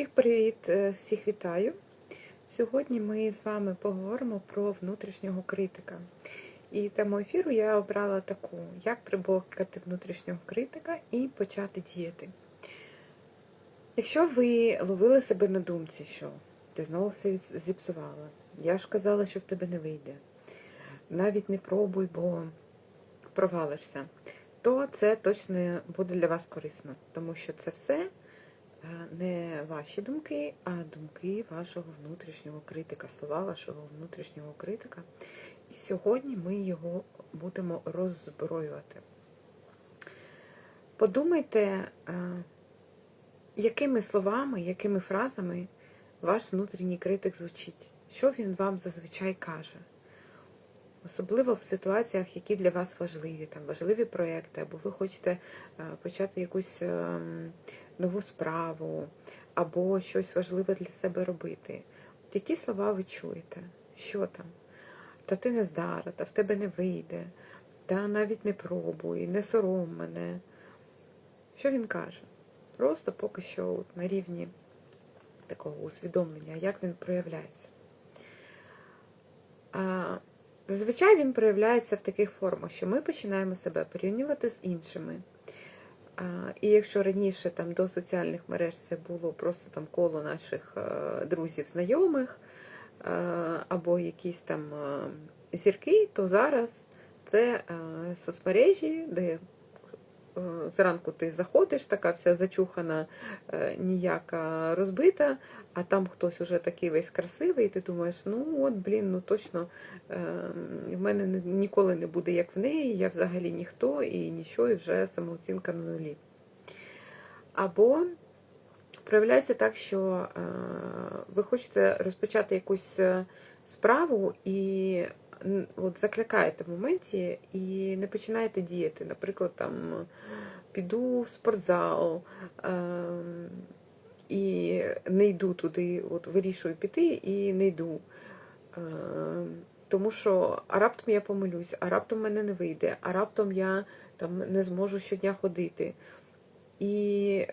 Всіх привіт, е, всіх вітаю. Сьогодні ми з вами поговоримо про внутрішнього критика. І тему ефіру я обрала таку: як приборкати внутрішнього критика і почати діяти. Якщо ви ловили себе на думці, що ти знову все зіпсувала, я ж казала, що в тебе не вийде, навіть не пробуй, бо провалишся, то це точно буде для вас корисно, тому що це все не ваші думки, а думки вашого внутрішнього критика, слова вашого внутрішнього критика. І сьогодні ми його будемо роззброювати. Подумайте, якими словами, якими фразами ваш внутрішній критик звучить, що він вам зазвичай каже. Особливо в ситуаціях, які для вас важливі, там важливі проекти, або ви хочете почати якусь ем, нову справу, або щось важливе для себе робити. От які слова ви чуєте? Що там? Та ти не здара, та в тебе не вийде, та навіть не пробуй, не сором мене. Що він каже? Просто поки що от на рівні такого усвідомлення, як він проявляється. А, Зазвичай він проявляється в таких формах, що ми починаємо себе порівнювати з іншими. І якщо раніше там до соціальних мереж це було просто там коло наших е, друзів, знайомих е, або якісь там е, зірки, то зараз це соцмережі, де зранку ти заходиш, така вся зачухана, ніяка розбита, а там хтось уже такий весь красивий, і ти думаєш, ну от, блін, ну точно в мене ніколи не буде як в неї, я взагалі ніхто і нічого, і вже самооцінка на нулі. Або проявляється так, що ви хочете розпочати якусь справу і от закликаєте в моменті і не починаєте діяти. Наприклад, там піду в спортзал і не йду туди, от вирішую піти і не йду. Тому що а раптом я помилюсь, а раптом мене не вийде, а раптом я там не зможу щодня ходити. І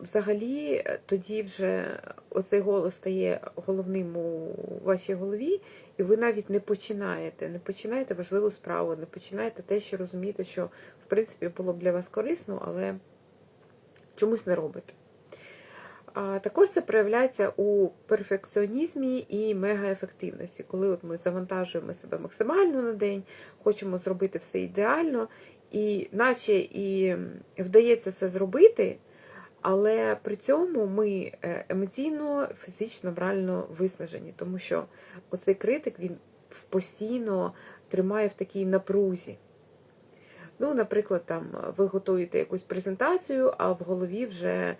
взагалі тоді вже оцей голос стає головним у вашій голові, і ви навіть не починаєте, не починаєте важливу справу, не починаєте те, що розумієте, що в принципі було б для вас корисно, але чомусь не робите. Також це проявляється у перфекціонізмі і мегаефективності, коли от ми завантажуємо себе максимально на день, хочемо зробити все ідеально, і наче і вдається це зробити, але при цьому ми е, емоційно, фізично, морально виснажені, тому що оцей критик він постійно тримає в такій напрузі. Ну, Наприклад, там ви готуєте якусь презентацію, а в голові вже е,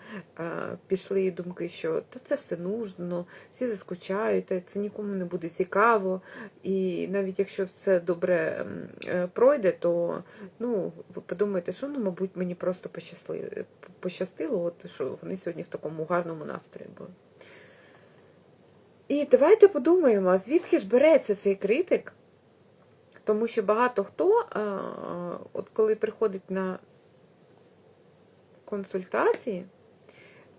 пішли думки, що та це все нужно, всі заскучають, це нікому не буде цікаво. І навіть якщо все добре е, пройде, то ну, ви подумаєте, що ну, мабуть, мені просто пощастило, от, що вони сьогодні в такому гарному настрої були. І давайте подумаємо, звідки ж береться цей критик? Тому що багато хто, от коли приходить на консультації,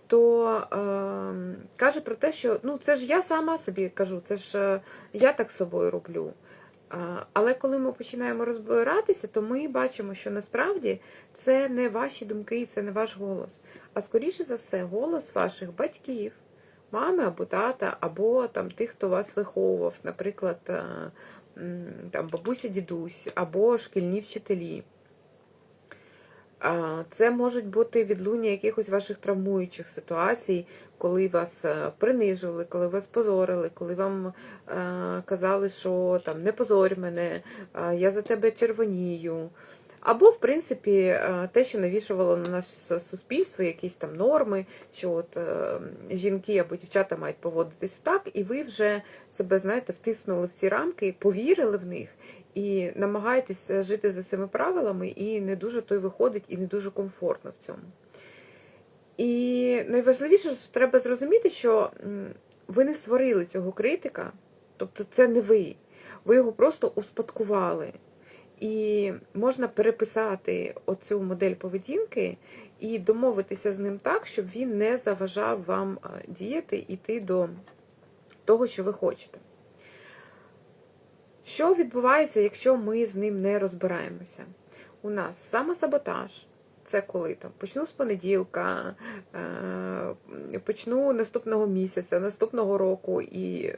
то е, каже про те, що ну це ж я сама собі кажу, це ж е, я так з собою роблю. Але коли ми починаємо розбиратися, то ми бачимо, що насправді це не ваші думки, це не ваш голос. А скоріше за все, голос ваших батьків, мами або тата, або там тих, хто вас виховував, наприклад, там бабуся, дідусь або шкільні вчителі. Це можуть бути відлуння якихось ваших травмуючих ситуацій, коли вас принижили, принижували, коли вас позорили, коли вам е, казали, що там не позорь мене, я за тебе червонію. Або, в принципі, е, те, що навішувало на наше суспільство, якісь там норми, що от е, жінки або дівчата мають поводитись так, і ви вже себе, знаєте, втиснули в ці рамки, повірили в них і намагаєтесь жити за цими правилами, і не дуже той виходить, і не дуже комфортно в цьому. І найважливіше, що треба зрозуміти, що ви не створили цього критика, тобто це не ви. Ви його просто успадкували. І можна переписати оцю модель поведінки і домовитися з ним так, щоб він не заважав вам е, діяти іти до того, що ви хочете. Що відбувається, якщо ми з ним не розбираємося? У нас самосаботаж. Це коли там почну з понеділка, е, почну наступного місяця, наступного року і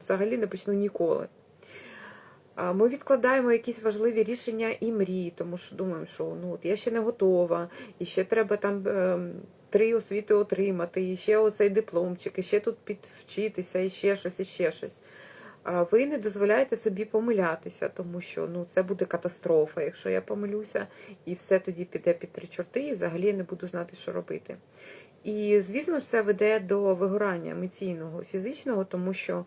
взагалі не почну ніколи. Ми відкладаємо якісь важливі рішення і мрії, тому що думаємо, що ну от я ще не готова, і ще треба там е, три освіти отримати, і ще оцей дипломчик, і ще тут підвчитися, і ще щось, і ще щось. Ви не дозволяєте собі помилятися, тому що ну це буде катастрофа, якщо я помилюся, і все тоді піде під три чорти, і взагалі не буду знати, що робити. І звісно ж, це веде до вигорання емоційного, фізичного, тому що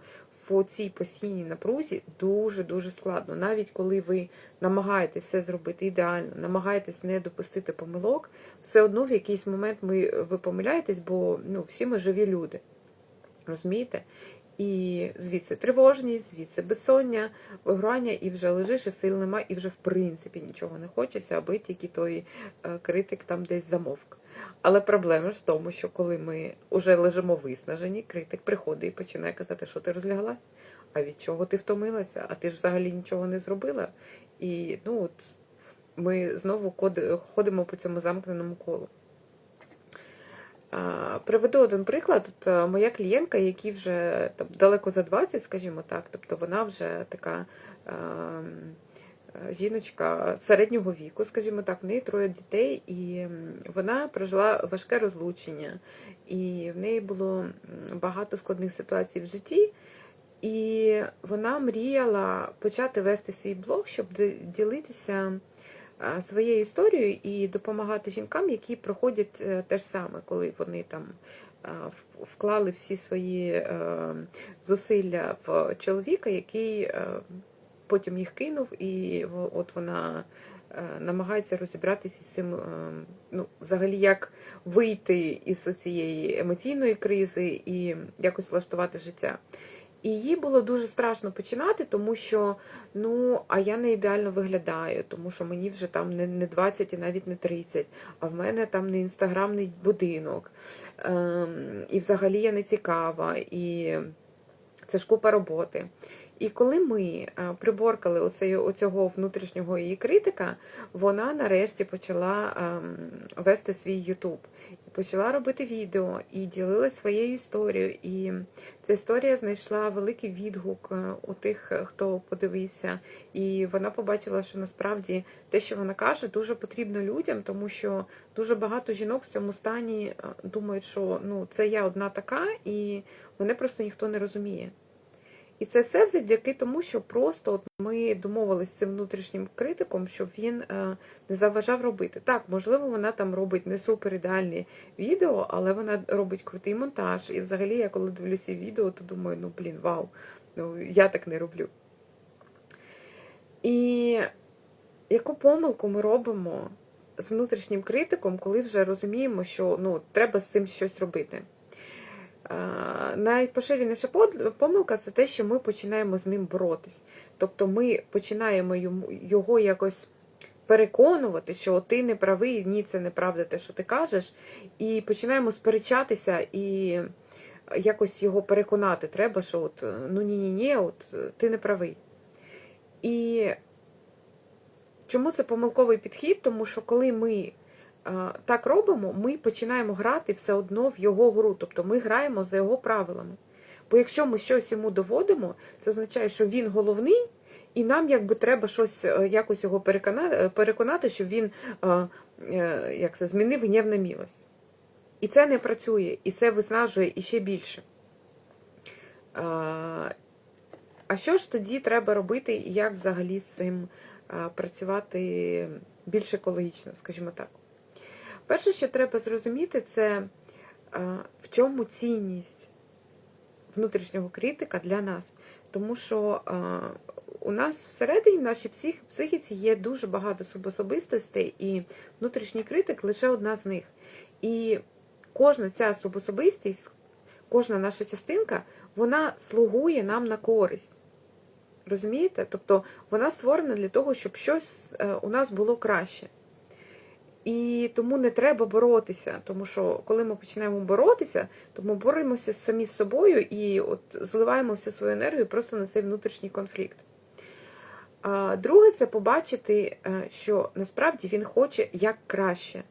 в цій постійній напрузі дуже-дуже складно. Навіть коли ви намагаєтесь все зробити ідеально, намагаєтесь не допустити помилок, все одно в якийсь момент ми, ви помиляєтесь, бо ну, всі ми живі люди. Розумієте? І звідси тривожність, звідси безсоння, виграння, і вже лежиш, і сил нема, і вже в принципі нічого не хочеться, аби тільки той е, критик там десь замовк. Але проблема ж в тому, що коли ми вже лежимо виснажені, критик приходить і починає казати, що ти розляглась, а від чого ти втомилася, а ти ж взагалі нічого не зробила. І ну от ми знову ходимо по цьому замкненому колу. Приведу один приклад. От Моя клієнтка, якій вже там, далеко за 20, скажімо так, тобто вона вже така е, жіночка середнього віку, скажімо так, в неї троє дітей, і вона прожила важке розлучення, і в неї було багато складних ситуацій в житті. І вона мріяла почати вести свій блог, щоб ділитися своєю історією і допомагати жінкам, які проходять е, те ж саме, коли вони там вклали всі свої е, зусилля в чоловіка, який е, потім їх кинув, і от вона намагається розібратися з цим, ну, взагалі, як вийти із цієї емоційної кризи і якось влаштувати життя. І їй було дуже страшно починати, тому що ну, а я не ідеально виглядаю, тому що мені вже там не не 20 і навіть не 30, а в мене там не інстаграмний будинок. Ем, І взагалі я не цікава, і це ж купа роботи. І коли ми е, приборкали оцей, оцього внутрішнього її критика, вона нарешті почала ем, вести свій Ютуб. Почала робити відео і ділилася своєю історією. І ця історія знайшла великий відгук е, у тих, хто подивився. І вона побачила, що насправді те, що вона каже, дуже потрібно людям, тому що дуже багато жінок в цьому стані е, думають, що ну це я одна така, і мене просто ніхто не розуміє. І це все завдяки тому, що просто от ми домовилися з цим внутрішнім критиком, щоб він е, не заважав робити. Так, можливо, вона там робить не супер ідеальні відео, але вона робить крутий монтаж. І взагалі, я коли дивлюся відео, то думаю, ну блін, вау, ну я так не роблю. І яку помилку ми робимо з внутрішнім критиком, коли вже розуміємо, що ну, треба з цим щось робити? Найпоширеніша помилка це те, що ми починаємо з ним боротись. Тобто ми починаємо його якось переконувати, що ти не правий, ні, це неправда те, що ти кажеш, і починаємо сперечатися і якось його переконати. Треба, що от, ну ні-ні, ні от ти не правий. І чому це помилковий підхід? Тому що коли ми так робимо, ми починаємо грати все одно в його гру, тобто ми граємо за його правилами. Бо якщо ми щось йому доводимо, це означає, що він головний, і нам якби треба щось е, якось його переконати, е, щоб він е, як це, змінив гнів на мілость. І це не працює, і це виснажує іще більше. А що ж тоді треба робити, і як взагалі з цим працювати більш екологічно, скажімо так? Перше, що треба зрозуміти, це в чому цінність внутрішнього критика для нас. Тому що у нас всередині, в нашій психіці, є дуже багато субособистостей, і внутрішній критик лише одна з них. І кожна ця субособистість, кожна наша частинка, вона слугує нам на користь. Розумієте? Тобто вона створена для того, щоб щось е, у нас було краще. І тому не треба боротися, тому що коли ми починаємо боротися, то ми боремося самі з собою і от зливаємо всю свою енергію просто на цей внутрішній конфлікт. А Друге, це побачити, е, що насправді він хоче як краще.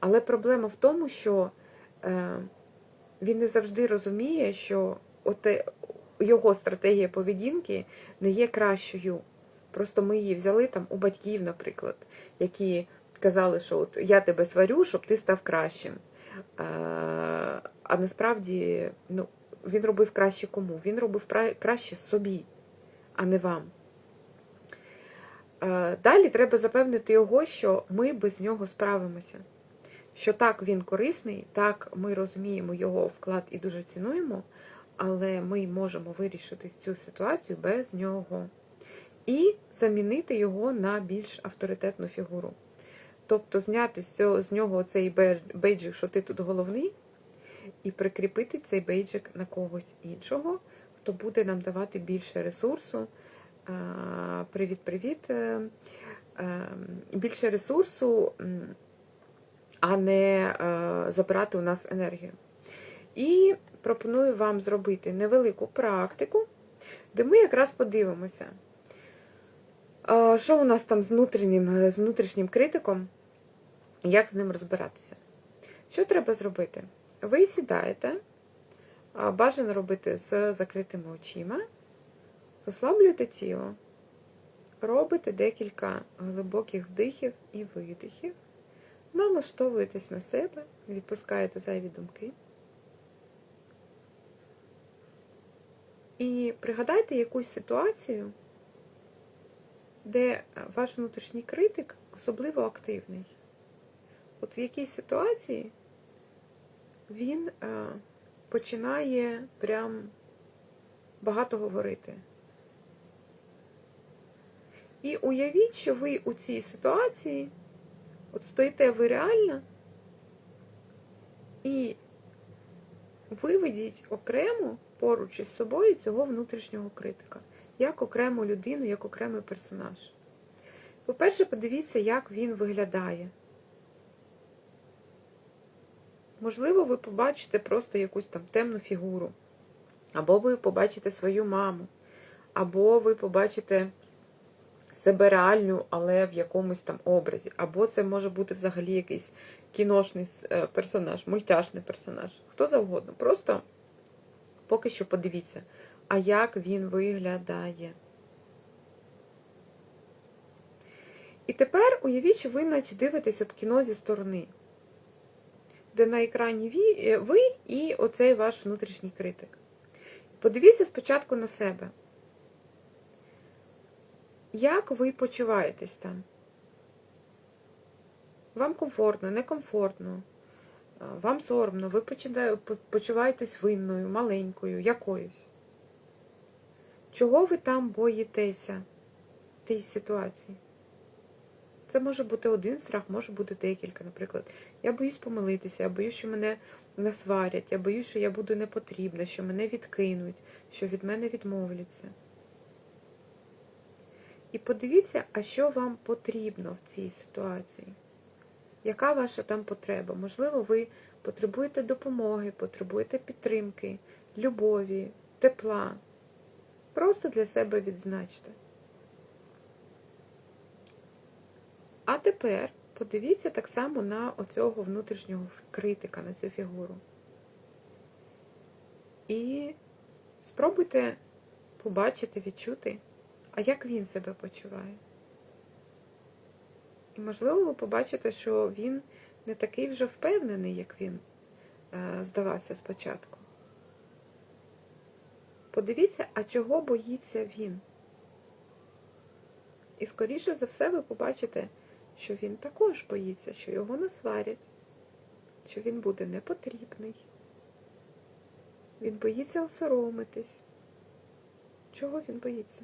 Але проблема в тому, що е, він не завжди розуміє, що оте, його стратегія поведінки не є кращою. Просто ми її взяли там у батьків, наприклад, які казали, що от я тебе сварю, щоб ти став кращим. Е, А насправді ну, він робив краще кому? Він робив краще собі, а не вам. Е, Далі треба запевнити його, що ми без нього справимося. Що так, він корисний, так, ми розуміємо його вклад і дуже цінуємо, але ми можемо вирішити цю ситуацію без нього. І замінити його на більш авторитетну фігуру. Тобто зняти з, цього, з нього цей бейджик, що ти тут головний, і прикріпити цей бейджик на когось іншого, хто буде нам давати більше ресурсу. Привіт-привіт. Більше ресурсу, а не е, забирати у нас енергію. І пропоную вам зробити невелику практику, де ми якраз подивимося, що у нас там з внутрішнім, з внутрішнім критиком, як з ним розбиратися. Що треба зробити? Ви сідаєте, бажано робити з закритими очима, розслаблюєте тіло, робите декілька глибоких вдихів і видихів, налаштовуєтесь на себе, відпускаєте зайві думки. І пригадайте якусь ситуацію, де ваш внутрішній критик особливо активний. От в якій ситуації він е, починає прям багато говорити. І уявіть, що ви у цій ситуації от стоїте ви реально і виведіть окремо поруч із собою цього внутрішнього критика, як окрему людину, як окремий персонаж. По-перше, подивіться, як він виглядає. Можливо, ви побачите просто якусь там темну фігуру, або ви побачите свою маму, або ви побачите себе реальну, але в якомусь там образі. Або це може бути взагалі якийсь кіношний е, персонаж, мультяшний персонаж. Хто завгодно. Просто поки що подивіться, а як він виглядає. І тепер уявіть, що ви наче дивитесь от кіно зі сторони, де на екрані е, ви і оцей ваш внутрішній критик. Подивіться спочатку на себе. Як ви почуваєтесь там? Вам комфортно, некомфортно, вам соромно, ви почуваєтесь винною, маленькою, якоюсь. Чого ви там боїтеся в тій ситуації? Це може бути один страх, може бути декілька. Наприклад, я боюсь помилитися, я боюсь, що мене насварять, я боюсь, що я буду непотрібна, що мене відкинуть, що від мене відмовляться. І подивіться, а що вам потрібно в цій ситуації. Яка ваша там потреба? Можливо, ви потребуєте допомоги, потребуєте підтримки, любові, тепла. Просто для себе відзначте. А тепер подивіться так само на оцього внутрішнього критика, на цю фігуру. І спробуйте побачити, відчути, а як він себе почуває. І, можливо, ви побачите, що він не такий вже впевнений, як він е, здавався спочатку. Подивіться, а чого боїться він. І, скоріше за все, ви побачите, що він також боїться, що його насварять, що він буде непотрібний. Він боїться осоромитись. Чого він боїться?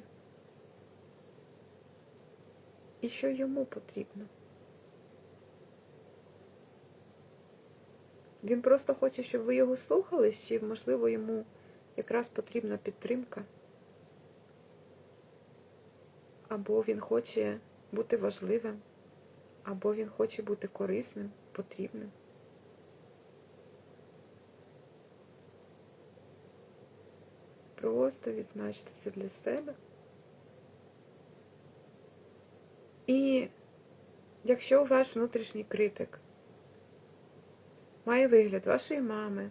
І що йому потрібно? Він просто хоче, щоб ви його слухали, чи, можливо, йому якраз потрібна підтримка. Або він хоче бути важливим або він хоче бути корисним, потрібним. Просто відзначте це для себе. І якщо ваш внутрішній критик має вигляд вашої мами,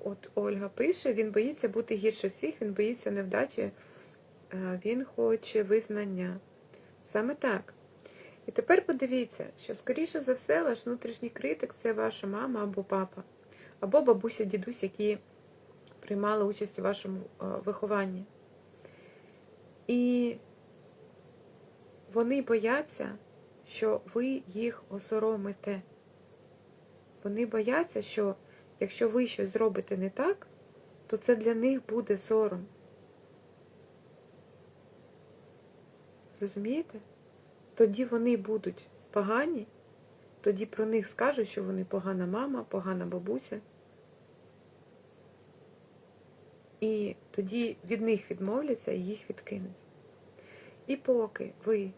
от Ольга пише, він боїться бути гірше всіх, він боїться невдачі, е, він хоче визнання. Саме так. І тепер подивіться, що, скоріше за все, ваш внутрішній критик це ваша мама або папа, або бабуся, дідусь, які приймали участь у вашому е, вихованні. І вони бояться, що ви їх осоромите. Вони бояться, що якщо ви щось зробите не так, то це для них буде сором. Розумієте? Тоді вони будуть погані, тоді про них скажуть, що вони погана мама, погана бабуся. І тоді від них відмовляться і їх відкинуть. І поки ви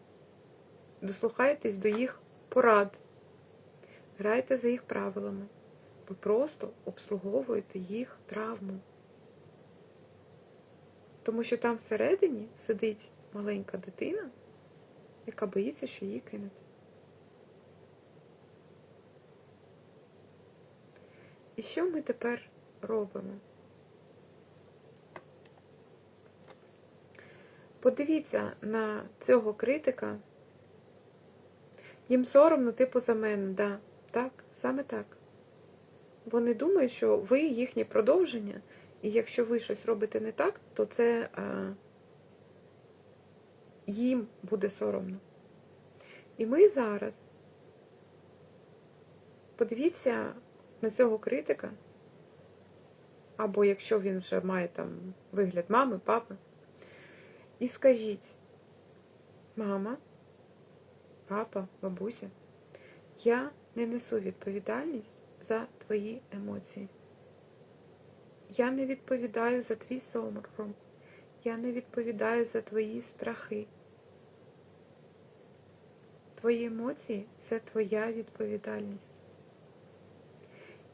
дослухаєтесь до їх порад, граєте за їх правилами, ви просто обслуговуєте їх травму. Тому що там всередині сидить маленька дитина, яка боїться, що її кинуть. І що ми тепер робимо? Подивіться на цього критика. Їм соромно, типу, за мене, да. Так, саме так. Вони думають, що ви їхнє продовження, і якщо ви щось робите не так, то це а, їм буде соромно. І ми зараз подивіться на цього критика, або якщо він вже має там вигляд мами, папи, і скажіть, мама, папа, бабуся, я не несу відповідальність за твої емоції. Я не відповідаю за твій сором. Я не відповідаю за твої страхи. Твої емоції це твоя відповідальність.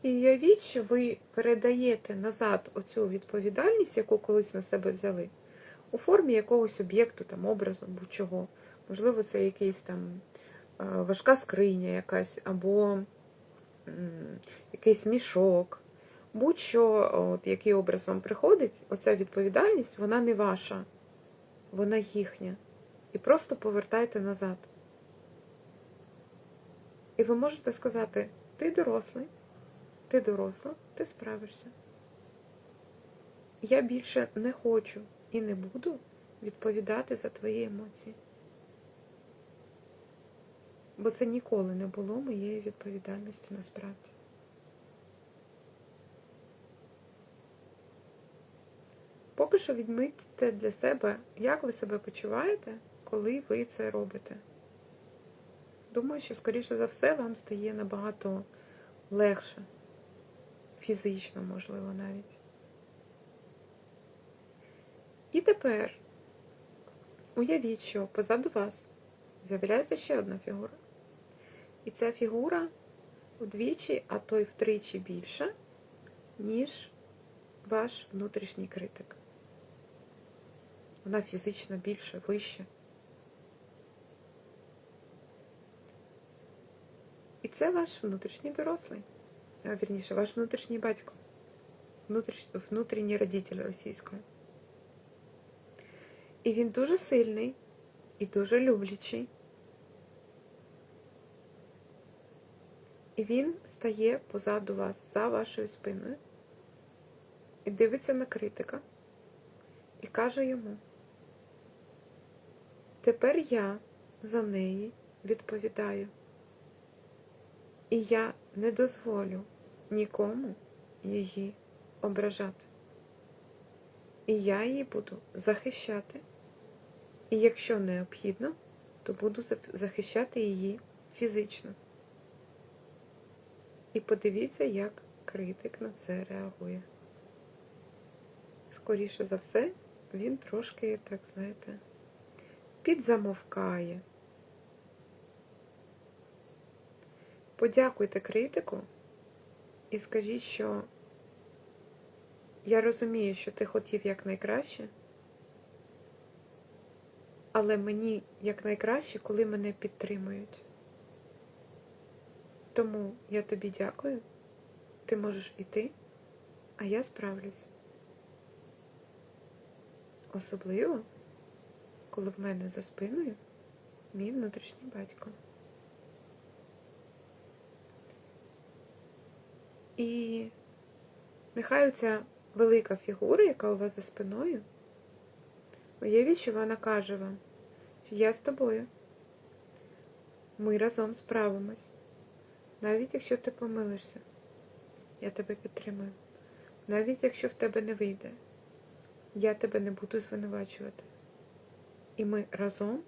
І уявіть, що ви передаєте назад оцю відповідальність, яку колись на себе взяли, у формі якогось об'єкту, там, образу, будь-чого. Можливо, це якийсь там важка скриня якась, або якийсь мішок. Будь-що, от, який образ вам приходить, оця відповідальність, вона не ваша, вона їхня. І просто повертайте назад. І ви можете сказати, ти дорослий, ти доросла, ти справишся. Я більше не хочу і не буду відповідати за твої емоції. Бо це ніколи не було моєю відповідальністю насправді. Поки що відмітьте для себе, як ви себе почуваєте, коли ви це робите. Думаю, що, скоріше за все, вам стає набагато легше, фізично, можливо, навіть. І тепер уявіть, що позаду вас з'являється ще одна фігура. І ця фігура вдвічі, а то й втричі більша, ніж ваш внутрішній критик. Вона фізично більше, вище. Це ваш внутрішній дорослий, а, вірніше, ваш внутрішній батько, внутріш... внутрішній родитель російською. І він дуже сильний і дуже люблячий. І він стає позаду вас, за вашою спиною, і дивиться на критика і каже йому, тепер я за неї відповідаю. І я не дозволю нікому її ображати. І я її буду захищати. І якщо необхідно, то буду захищати її фізично. І подивіться, як критик на це реагує. Скоріше за все, він трошки, так знаєте, підзамовкає. Подякуйте критику і скажіть, що я розумію, що ти хотів якнайкраще, але мені якнайкраще, коли мене підтримують. Тому я тобі дякую, ти можеш іти, а я справлюсь. Особливо, коли в мене за спиною мій внутрішній батько. І нехай оця велика фігура, яка у вас за спиною, уявіть, що вона каже вам, що я з тобою. Ми разом справимось. Навіть якщо ти помилишся, я тебе підтримую. Навіть якщо в тебе не вийде, я тебе не буду звинувачувати. І ми разом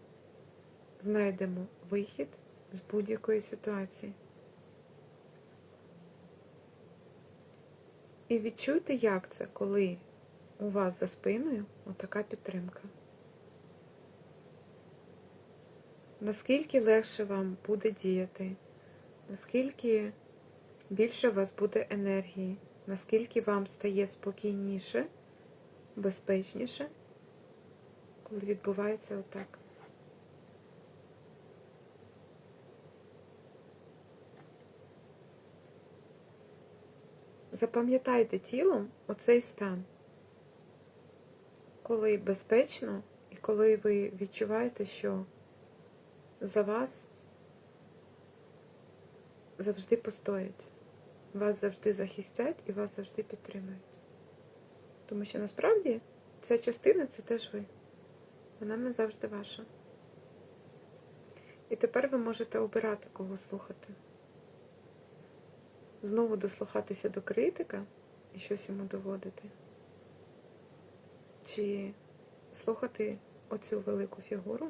знайдемо вихід з будь-якої ситуації. І відчуйте, як це, коли у вас за спиною отака підтримка. Наскільки легше вам буде діяти, наскільки більше у вас буде енергії, наскільки вам стає спокійніше, безпечніше, коли відбувається отак. Запам'ятайте тілом оцей стан, коли безпечно і коли ви відчуваєте, що за вас завжди постоять, вас завжди захистять і вас завжди підтримують. Тому що насправді ця частина це теж ви. Вона не завжди ваша. І тепер ви можете обирати, кого слухати знову дослухатися до критика і щось йому доводити, чи слухати оцю велику фігуру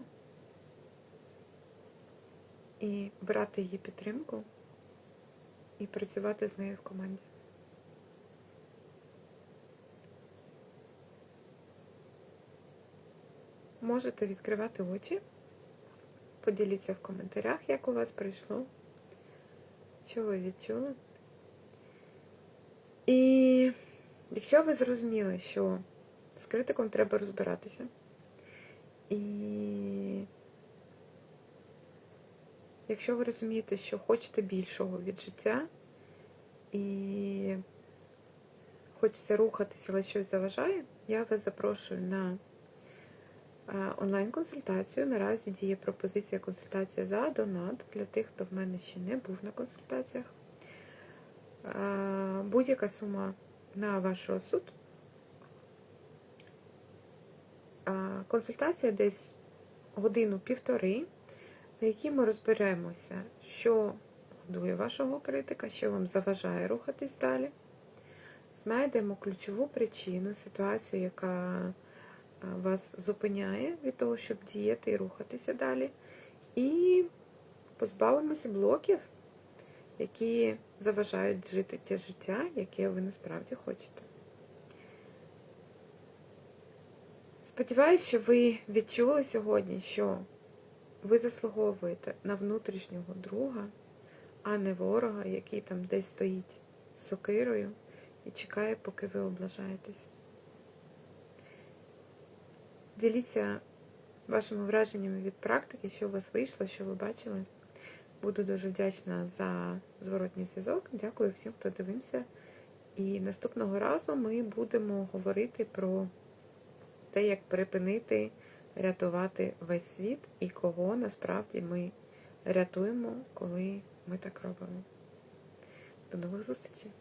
і брати її підтримку і працювати з нею в команді. Можете відкривати очі, поділіться в коментарях, як у вас пройшло, що ви відчули. І якщо ви зрозуміли, що з критиком треба розбиратися, і якщо ви розумієте, що хочете більшого від життя, і хочеться рухатися, але щось заважає, я вас запрошую на онлайн-консультацію. Наразі діє пропозиція консультація за донат для тих, хто в мене ще не був на консультаціях. Будь-яка сума на ваш розсуд. Консультація десь годину-півтори, на якій ми розберемося, що годує вашого критика, що вам заважає рухатись далі. Знайдемо ключову причину, ситуацію, яка вас зупиняє від того, щоб діяти і рухатися далі. І позбавимося блоків, які заважають жити те життя, яке ви насправді хочете. Сподіваюсь, що ви відчули сьогодні, що ви заслуговуєте на внутрішнього друга, а не ворога, який там десь стоїть з сокирою і чекає, поки ви облажаєтесь. Діліться вашими враженнями від практики, що у вас вийшло, що ви бачили. Буду дуже вдячна за зворотній зв'язок. Дякую всім, хто дивився. І наступного разу ми будемо говорити про те, як припинити рятувати весь світ і кого насправді ми рятуємо, коли ми так робимо. До нових зустрічей!